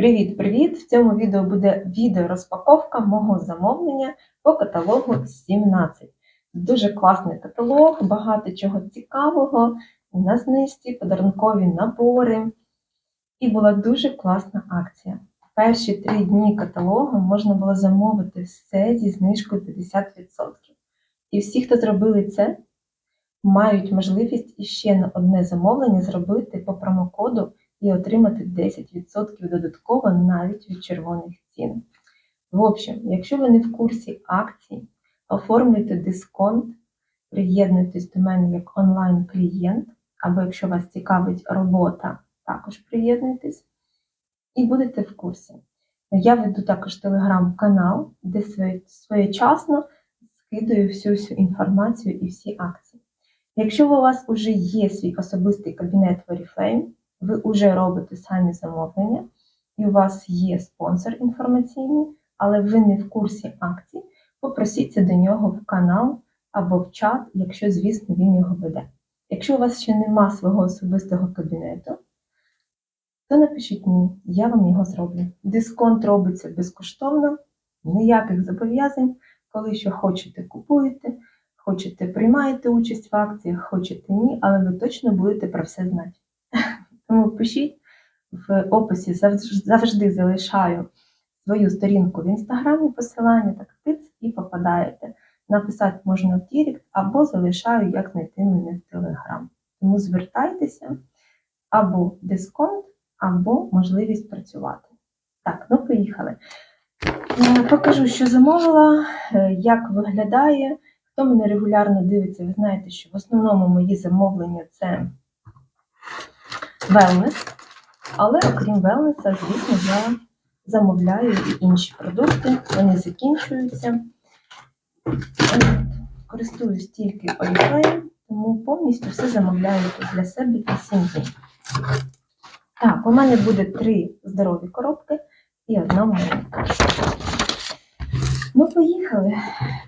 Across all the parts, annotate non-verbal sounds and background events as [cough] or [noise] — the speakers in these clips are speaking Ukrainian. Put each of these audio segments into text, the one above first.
Привіт-привіт! В цьому відео буде відеорозпаковка мого замовлення по каталогу 17. Дуже класний каталог, багато чого цікавого, на знижці, подарункові набори. І була дуже класна акція. Перші три дні каталогу можна було замовити все зі знижкою 50%. І всі, хто зробили це, мають можливість іще на одне замовлення зробити по промокоду і отримати 10% додатково навіть від червоних цін. В общем, якщо ви не в курсі акцій, оформлюйте дисконт, приєднуйтесь до мене як онлайн-клієнт, або якщо вас цікавить робота, також приєднуйтесь і будете в курсі. Я веду також телеграм-канал, де своєчасно скидаю всю всю інформацію і всі акції. Якщо у вас вже є свій особистий кабінет в Oriflame, ви вже робите самі замовлення, і у вас є спонсор інформаційний, але ви не в курсі акцій, попросіться до нього в канал або в чат, якщо, звісно, він його веде. Якщо у вас ще нема свого особистого кабінету, то напишіть мені, я вам його зроблю. Дисконт робиться безкоштовно, ніяких зобов'язань, коли що хочете, купуєте, хочете, приймаєте участь в акціях, хочете ні, але ви точно будете про все знати. Тому пишіть в описі завжди, залишаю свою сторінку в інстаграмі, посилання, так тиц і попадаєте. Написати можна в Дірект або залишаю, як знайти мене в Телеграм. Тому звертайтеся або дисконт, або можливість працювати. Так, ну поїхали. Е, покажу, що замовила, е, як виглядає. Хто мене регулярно дивиться, ви знаєте, що в основному мої замовлення це велнес. Але окрім велнеса, звісно, я замовляю і інші продукти, вони закінчуються. Користуюсь тільки Oriflame, тому повністю все замовляю для себе і сім'ї. Так, у мене буде три здорові коробки і одна маленька. Ну, поїхали.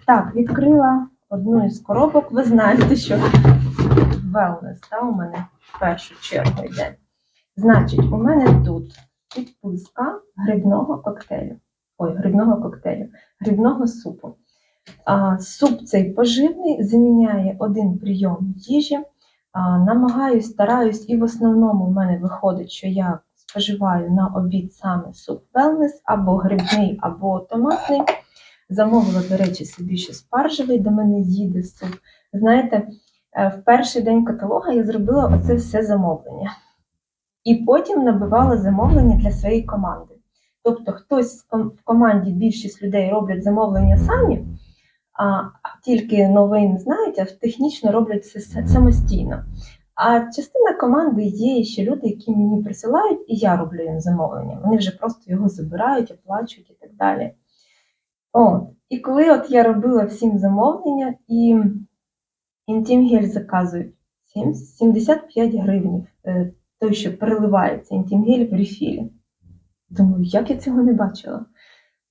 Так, відкрила одну із коробок. Ви знаєте, що wellness, та, у мене в першу чергу йде. Значить, у мене тут підписка грибного коктейлю. Ой, грибного коктейлю, грибного супу. А, Суп цей поживний заміняє один прийом їжі. А, Намагаюсь, стараюсь, і в основному в мене виходить, що я споживаю на обід саме суп wellness, або грибний, або томатний. Замовила, до речі, собі ще спаржевий, до мене їде суп. Знаєте, в перший день каталога я зробила оце все замовлення. І потім набивала замовлення для своєї команди. Тобто, хтось в команді більшість людей роблять замовлення самі, а тільки новин знають, а технічно роблять все самостійно. А частина команди є ще люди, які мені присилають, і я роблю їм замовлення. Вони вже просто його забирають, оплачують і так далі. От. І коли от я робила всім замовлення, і інтімгель заказують 75 гривень, той, що переливається інтімгель в рефілі. Думаю, як я цього не бачила?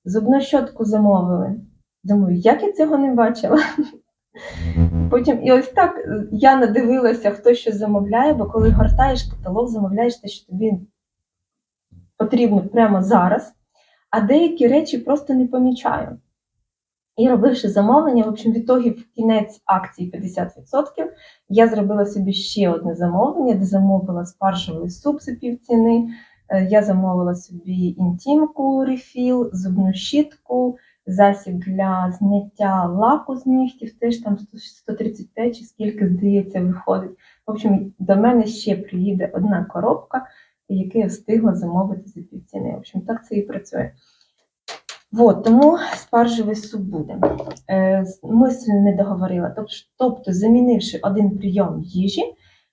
Зубну щотку замовили. Думаю, як я цього не бачила? [laughs] Потім, і ось так е, я надивилася, хто що замовляє, бо коли гортаєш каталог, замовляєш те, що тобі потрібно прямо зараз, а деякі речі просто не помічаю. І робивши замовлення, в общем, відтоді в кінець акції 50%, я зробила собі ще одне замовлення, де замовила спаржевий суп за півціни. Е, я замовила собі інтімку рефіл, зубну щітку, засіб для зняття лаку з нігтів, теж там 135 чи скільки, здається, виходить. В общем, до мене ще приїде одна коробка, яку я встигла замовити за півціни. В общем, так це і працює. От, тому спаржевий суп буде. Е, Мисль не договорила. Тобто, замінивши один прийом їжі,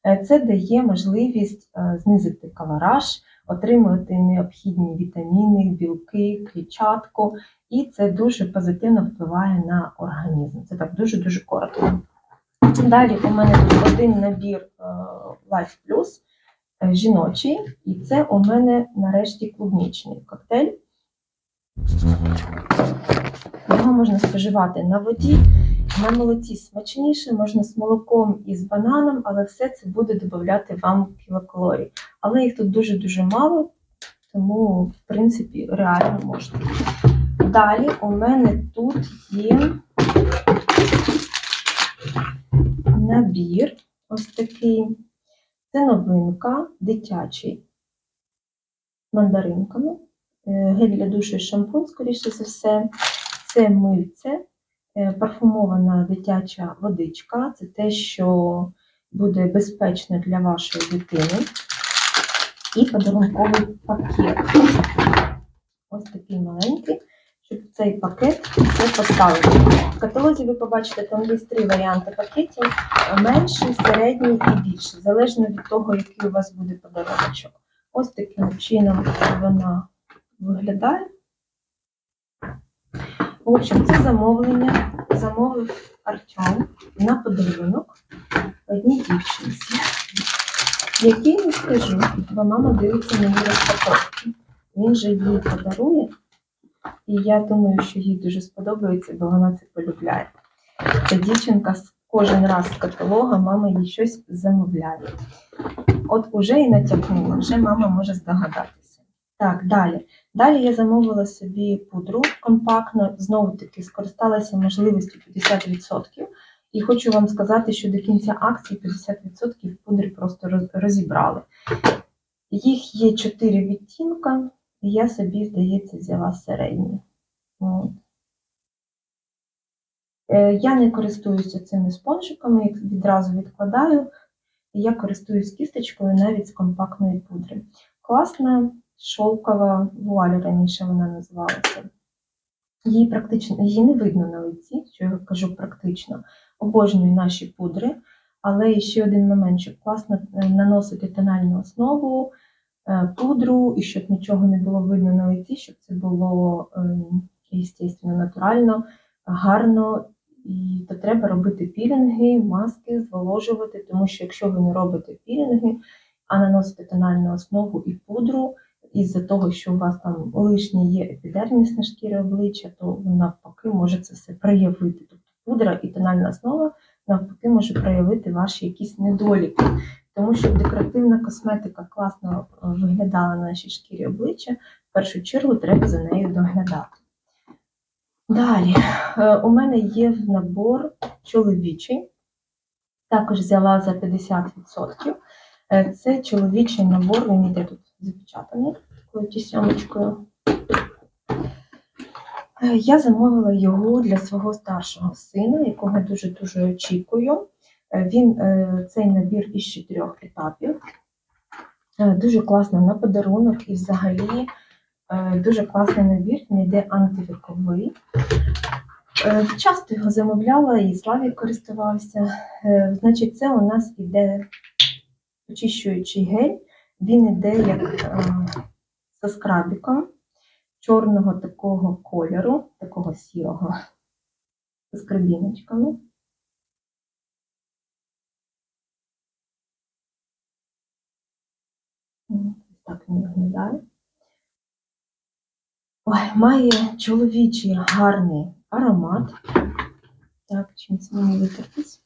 е, це дає можливість е, знизити калораж, отримувати необхідні вітаміни, білки, клітчатку, і це дуже позитивно впливає на організм. Це так дуже-дуже коротко. Далі у мене тут один набір Life Plus жіночий, і це у мене нарешті клубнічний коктейль. Його можна споживати на воді, на молоці смачніше, можна з молоком і з бананом, але все це буде додати вам кілокалорій. Але їх тут дуже-дуже мало, тому, в принципі, реально можна. Далі у мене тут є набір ось такий. Це новинка, дитячий мандаринками. Е, Гель для душу і шампунь, скоріше за все. Це мильце, е, парфумована дитяча водичка. Це те, що буде безпечно для вашої дитини. І подарунковий пакет. Ось такий маленький, щоб цей пакет все поставити. В каталозі ви побачите, там є три варіанти пакетів: менший, середній і більший, залежно від того, який у вас буде подарунок. Ось таким чином вона виглядає. В общем, це замовлення замовив Артем на подарунок одній дівчинці, який не скажу, бо мама дивиться мені розпаковки. Він же їй подарує, і я думаю, що їй дуже сподобається, бо вона це полюбляє. Ця дівчинка кожен раз з каталога мама їй щось замовляє. От уже і натякнула, вже мама може здогадатися. Так, далі. Далі я замовила собі пудру компактно, знову таки скористалася можливістю 50%. І хочу вам сказати, що до кінця акції 50% пудри просто розібрали. Їх є 4 відтінка, і я собі, здається, взяла середній. От. Е, Я не користуюся цими спонжиками, їх відразу відкладаю. Я користуюсь кісточкою навіть з компактної пудри. Класна шовкова вуаль раніше вона називалася. Її практично її не видно на лиці, що я кажу практично. Обожнюю наші пудри, але ще один момент, щоб класно е, наносити тональну основу, е, пудру, і щоб нічого не було видно на лиці, щоб це було, звісно, натурально, гарно. І то треба робити пілінги, маски, зволожувати, тому що якщо ви не робите пілінги, а наносите тональну основу і пудру, із-за того, що у вас там лишнє є епідерміс на шкірі обличчя, то навпаки може це все проявити. Тобто пудра і тональна основа навпаки може проявити ваші якісь недоліки. Тому що декоративна косметика класно е, виглядала на нашій шкірі обличчя, в першу чергу треба за нею доглядати. Далі, е, у мене є набор чоловічий, також взяла за 50%. Е, Це чоловічий набор, він йде тут запечатаний такою тісьомочкою. Е, Я замовила його для свого старшого сина, якого дуже-дуже очікую. Е, Він е, цей набір із чотирьох етапів. Дуже класно на подарунок і взагалі дуже класний набір, він йде антивіковий. Часто його замовляла і Славік користувався. Значить, це у нас іде очищуючий гель. Він іде як е, зі скрабіком чорного такого кольору, такого сірого, з крабіночками. Так він виглядає. Ой, має чоловічий гарний аромат. Так, чим це мені витертись?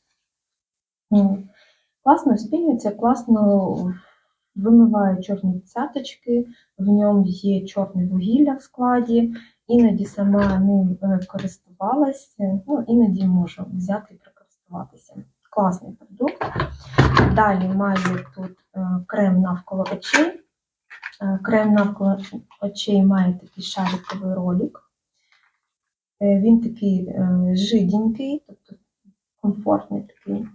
М, Класно спінюється, класно вимиває чорні цяточки, в ньому є чорне вугілля в складі, іноді сама ним е, користувалася, ну, іноді можу взяти і прокористуватися. Класний продукт. Далі маю тут е, крем навколо очей. Е, Крем навколо очей має такий шариковий ролик. Він такий жиденький, тобто комфортний такий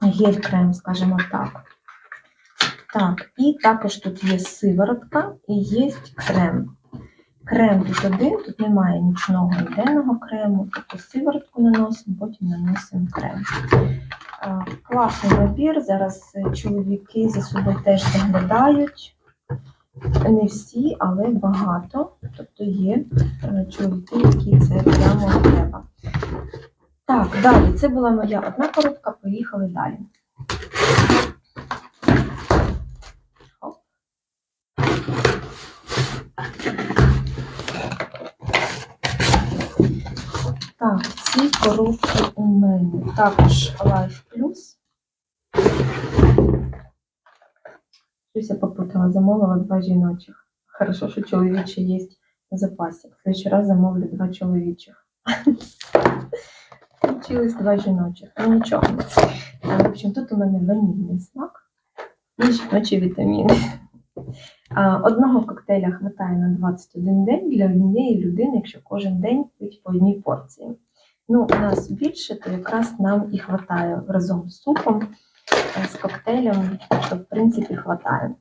гель-крем, скажімо так. Так, і також тут є сиворотка і є крем. Крем тут один, тут немає нічного денного крему, тобто сиворотку наносимо, потім наносимо крем. Класний набір. Зараз е, чоловіки за собою теж доглядають. Не всі, але багато. Тобто є е, чоловіки, які це прямо треба. Так, далі. Це була моя одна коробка. Поїхали далі. Так, ці коробки у мене також Life Plus. Щось я попутала, замовила два жіночих. Хорошо, що чоловічі є в запасі. В следующий раз замовлю два чоловічих. [laughs] Получилось два жіночих. Ну нічого. А, В общем, тут у мене ванільний смак і жіночі вітаміни. Одного коктейля хватає на 21 день для однієї людини, якщо кожен день пить по одній порції. Ну, у нас більше, то якраз нам і хватає разом з супом, е, з коктейлем, то в принципі хватає.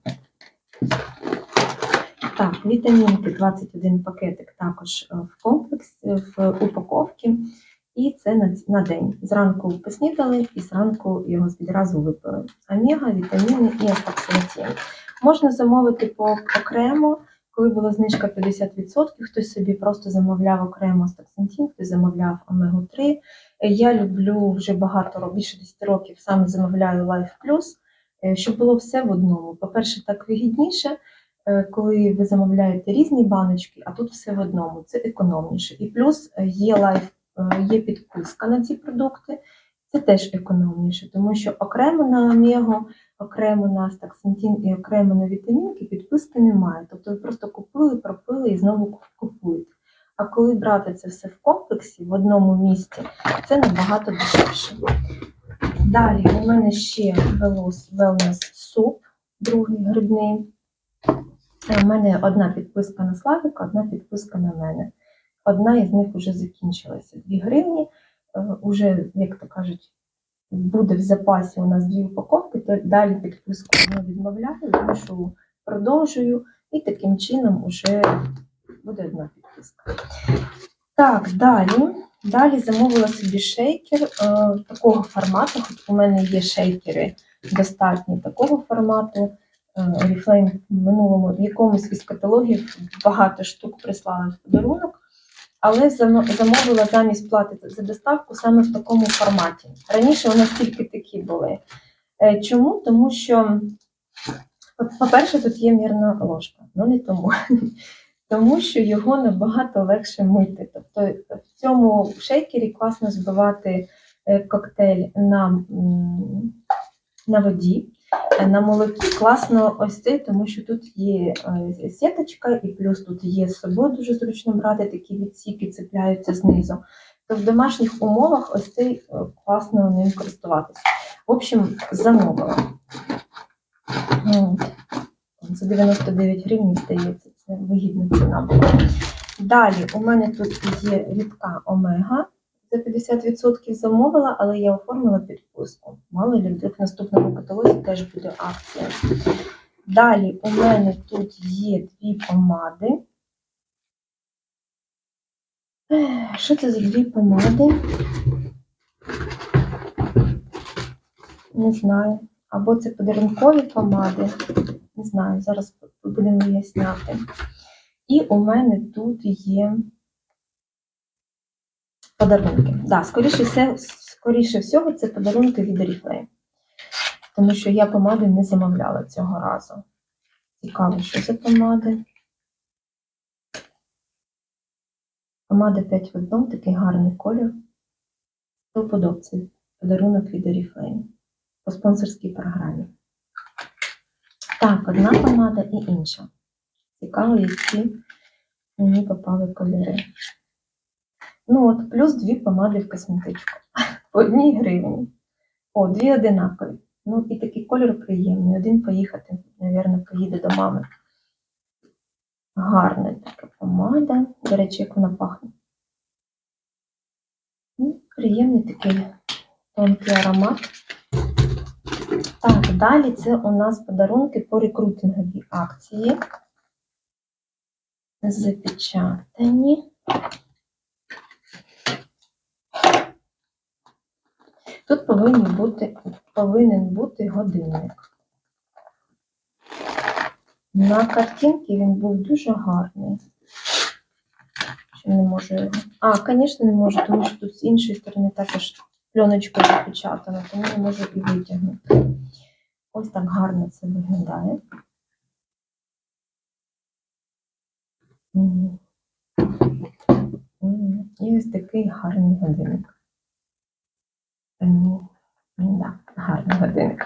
Так, вітамінки 21 пакетик також е, в комплексі, в упаковці. І це на, на день. Зранку поснідали і зранку його відразу випили. Омега, вітаміни і астаксантин. Можна замовити по окремо, коли була знижка 50%, хтось собі просто замовляв окремо астаксантин, хтось замовляв омегу 3. Я люблю вже багато років, більше 10 років саме замовляю Life Plus, е, щоб було все в одному. По-перше, так вигідніше, е, коли ви замовляєте різні баночки, а тут все в одному. Це економніше. І плюс е, є е, є підписка на ці продукти. Це теж економніше, тому що окремо на омегу, окремо на астаксантин і окремо на вітамінки підписки немає. Тобто ви просто купили, пропили і знову купуєте. А коли брати це все в комплексі в одному місці, це набагато дешевше. Далі у мене ще Velos Wellness суп, другий грибний. Е, У мене одна підписка на Славіка, одна підписка на мене. Одна із них вже закінчилася. 2 гривні. Е, Уже, як то кажуть, буде в запасі у нас дві упаковки, то далі підписку не відмовляю, іншу продовжую, і таким чином вже буде одна підписка. Так, далі. Далі замовила собі шейкер е, такого формату, хоч у мене є шейкери достатні такого формату. Е, Oriflame в минулому в якомусь із каталогів багато штук прислали в подарунок, але замовила замість плати за доставку саме в такому форматі. Раніше у нас тільки такі були. Е, Чому? Тому що, по- по-перше, тут є мірна ложка, ну не тому. [laughs] Тому що його набагато легше мити. Тобто в цьому шейкері класно збивати е, коктейль на, на воді, на молокі класно ось цей, тому що тут є е, сіточка, і плюс тут є з собою дуже зручно брати, такі відсіки цепляються знизу. То в домашніх умовах ось цей е, класно ним користуватися. В общем, замовила. За 99 гривень, здається, це вигідна ціна. Далі у мене тут є рідка омега за 50% замовила, але я оформила підписку. Мало ли, в наступному каталозі теж буде акція. Далі у мене тут є дві помади. Що це за дві помади? Не знаю. Або це подарункові помади. Не знаю, зараз будемо виясняти. І у мене тут є подарунки. Да, скоріше, все, скоріше всього, це подарунки від Oriflame. Тому що я помади не замовляла цього разу. Цікаво, що це помади. Помада 5 в одному, такий гарний колір. До подобці. Подарунок від Oriflame по спонсорській програмі. Так, одна помада і інша. Цікаво, які мені попали кольори. Ну от, плюс дві помади в косметичку. [laughs] По одній гривні. О, дві одинакові. Ну і такий кольор приємний. Один поїхати, мабуть, поїде до мами. Гарна така помада. До речі, як вона пахне. Ну, приємний такий тонкий аромат. Так, далі це у нас подарунки по рекрутинговій акції. Запечатані. Тут повинні бути, повинен бути годинник. На картинці він був дуже гарний. Ще не можу його. А, звісно, не можу, тому що тут з іншої сторони також пленочка запечатана, тому не можу і витягнути. Ось так гарно це виглядає. І ось такий гарний годинник. Ем, Да, гарний годинник.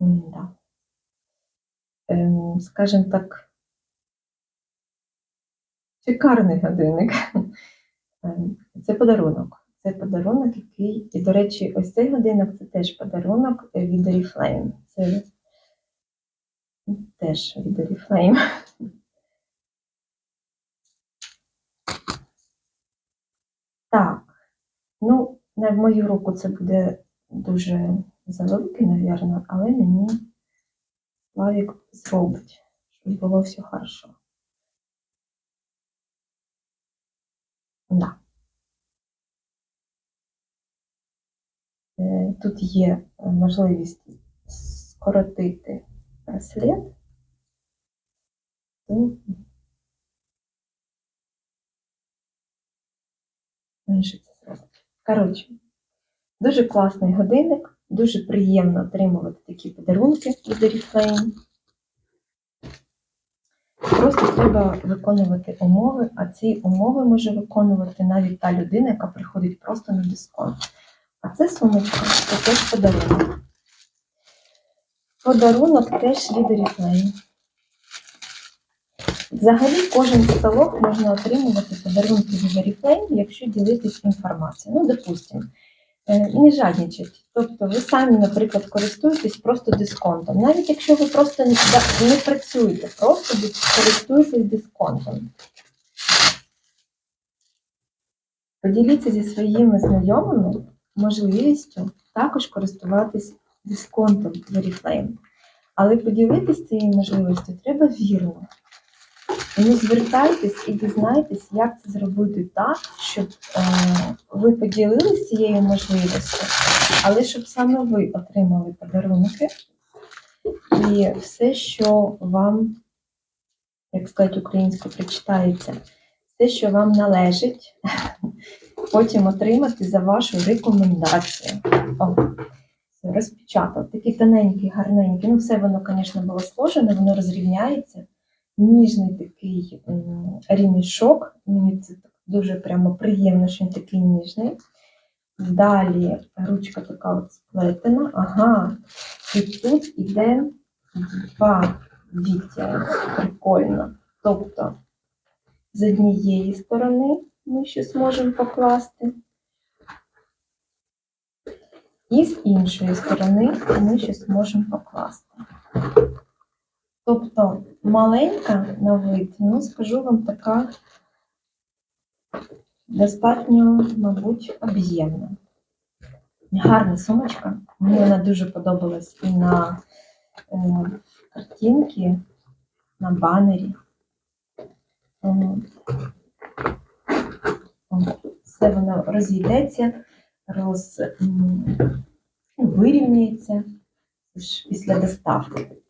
М-да. Ем, скажімо так, шикарний годинник. Ем, Це подарунок. Це подарунок, який, і, до речі, ось цей годинник це теж подарунок від Oriflame. Це теж від Oriflame. Так, ну, на мою руку це буде дуже завеликий, мабуть, але мені Славік зробить, щоб було все хорошо. Да. Е, Тут є можливість скоротити. То менше. Коротше, дуже класний годинник, дуже приємно отримувати такі подарунки від Oriflame. Просто треба виконувати умови, а ці умови може виконувати навіть та людина, яка приходить просто на дисконт. А це сумочка, це теж подарунок. Подарунок теж від Oriflame. Взагалі, кожен каталог можна отримувати подарунки від Oriflame, якщо ділитись інформацією. Ну, допустимо, е, не жадничать. Тобто ви самі, наприклад, користуєтесь просто дисконтом. Навіть якщо ви просто не, не працюєте, просто користуєтесь дисконтом. Поділіться зі своїми знайомими можливістю також користуватись дисконтом в Oriflame. Але поділитись цією можливістю треба вірно. Тому звертайтесь і дізнайтесь, як це зробити так, щоб е, ви поділилися цією можливістю, але щоб саме ви отримали подарунки і все, що вам, як сказати українською, причитається, все, що вам належить, [laughs] потім отримати за вашу рекомендацію. О, розпечатав. Такий тоненький, гарненький. Ну, все воно, звісно, було сложене, воно розрівняється ніжний такий ремішок. Мені це дуже прямо приємно, що він такий ніжний. Далі ручка така от сплетена. Ага, і тут іде два відтяги. Прикольно. Тобто з однієї сторони ми ще зможемо покласти. І з іншої сторони ми ще зможемо покласти. Тобто маленька на вид, ну, скажу вам, така достатньо, мабуть, об'ємна. Гарна сумочка. Мені вона дуже подобалась і на е, картинці, на банері. Ем, Все воно розійдеться, роз, ну, після доставки.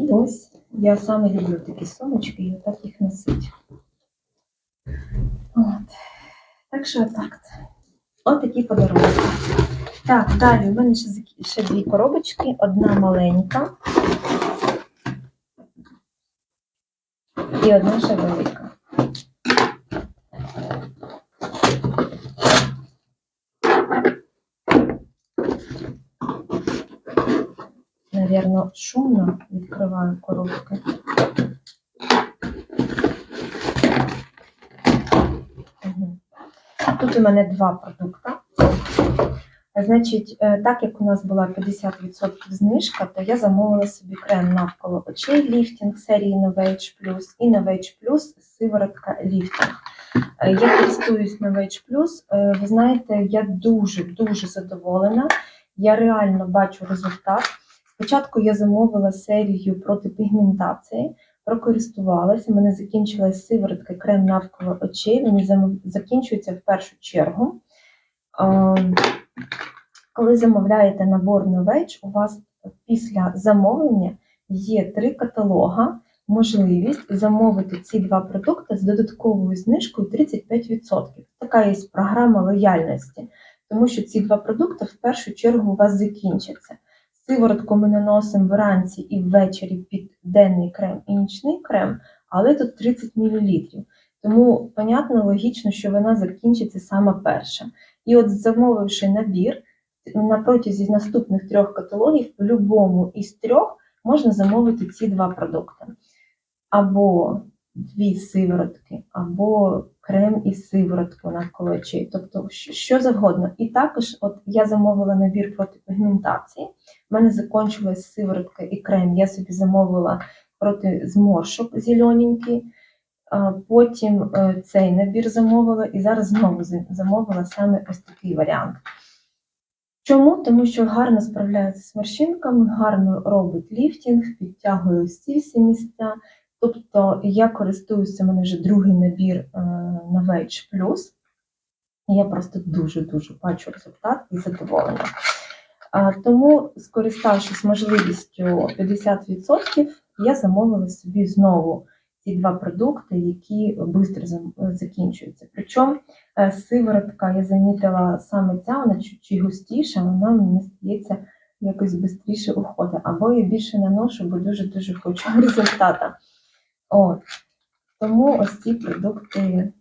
І ось я саме люблю такі сумочки і отак їх носить. От. Так що так. От такі подарунки. Так, далі в мене ще, ще дві коробочки. Одна маленька і одна ще велика. Навірно, шумно відкриваю коробки. Тут у мене два продукти. Значить, е, так як у нас була 50% знижка, то я замовила собі крем навколо очей ліфтінг серії Novage Plus і Novage Plus сиворотка ліфтінг. Е, Я користуюсь Novage Plus. Е, Ви знаєте, я дуже-дуже задоволена. Я реально бачу результат. Спочатку я замовила серію проти пігментації, прокористувалася. У мене закінчилась сиворотка крем навколо очей. Вони закінчуються в першу чергу. Коли замовляєте набор Novage, у вас після замовлення є три каталога, можливість замовити ці два продукти з додатковою знижкою 35%. Така є програма лояльності, тому що ці два продукти в першу чергу у вас закінчаться. Сиворотку ми наносимо вранці і ввечері під денний крем і нічний крем, але тут 30 мл. Тому, понятно, логічно, що вона закінчиться саме перша. І от замовивши набір, на протязі наступних трьох каталогів в будь-якому із трьох можна замовити ці два продукти. Або дві сиворотки, або крем із сиворотку на колечі, тобто що завгодно. І також, от я замовила набір проти пігментації. У мене закінчилась сиворотка і крем. Я собі замовила проти зморшок зелененький. Потім е, цей набір замовила і зараз знову замовила саме ось такий варіант. Чому? Тому що гарно справляється з морщинками, гарно робить ліфтінг, підтягує ці всі місця. Тобто я користуюся, у мене вже другий набір е, на Plus. Я просто дуже-дуже бачу результат і задоволена. Тому, скориставшись можливістю 50%, я замовила собі знову ці два продукти, які швидко закінчуються. Причому е, сиворотка, я замітила саме ця, вона чуть-чуть густіша, вона мені здається якось швидше уходить. Або я більше наношу, бо дуже-дуже хочу [laughs] результата. От. Тому ось ці продукти